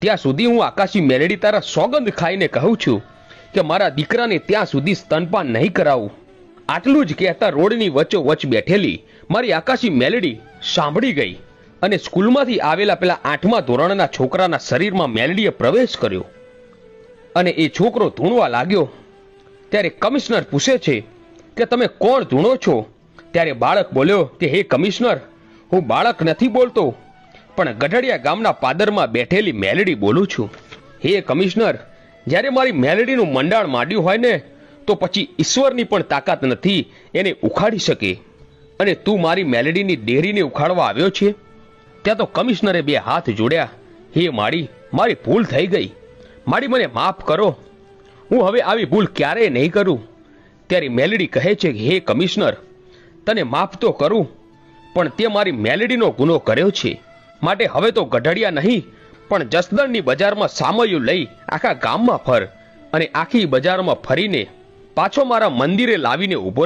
ત્યાં સુધી હું આકાશી મેલડી તારા સોગંદ ખાઈને કહું છું કે મારા દીકરાને ત્યાં સુધી સ્તનપાન નહીં કરાવું. આટલું જ કહેતા રોડની વચ્ચોવચ બેઠેલી મારી આકાશી મેલડી સાંભળી ગઈ અને સ્કૂલમાંથી આવેલા પેલા આઠમા ધોરણના છોકરાના શરીરમાં મેલડીએ પ્રવેશ કર્યો. અને એ છોકરો ધૂણવા લાગ્યો. ત્યારે કમિશનર પૂછે છે કે તમે કોણ ધૂણો છો? ત્યારે બાળક બોલ્યો કે, હે કમિશનર, હું બાળક નથી બોલતો. પણ ગઢડિયા ગામના પાદરમાં બેઠેલી મેલડી બોલું છું. હે કમિશનર, જ્યારે મારી મેલડીનું મંડાણ માંડ્યું હોય ને, તો પછી ઈશ્વરની પણ તાકાત નથી એને ઉખાડી શકે. અને તું મારી મેલડીની ડેરીને ઉખાડવા આવ્યો છે? ત્યાં તો કમિશનરે બે હાથ જોડ્યા. હે માડી, મારી ભૂલ થઈ ગઈ. માડી, મને માફ કરો. હું હવે આવી ભૂલ ક્યારેય નહીં કરું. ત્યારે મેલડી કહે છે હે કમિશનર, તને માફ તો કરું, પણ તે મારી મેલડીનો ગુનો કર્યો છે. માટે હવે તો ગઢડિયા નહીં, પણ જસદણની બજારમાં સામયું લઈ આખા ગામમાં ફર અને આખી બજારમાં ફરીને પાછો મારા મંદિરે લાવીને ઊભો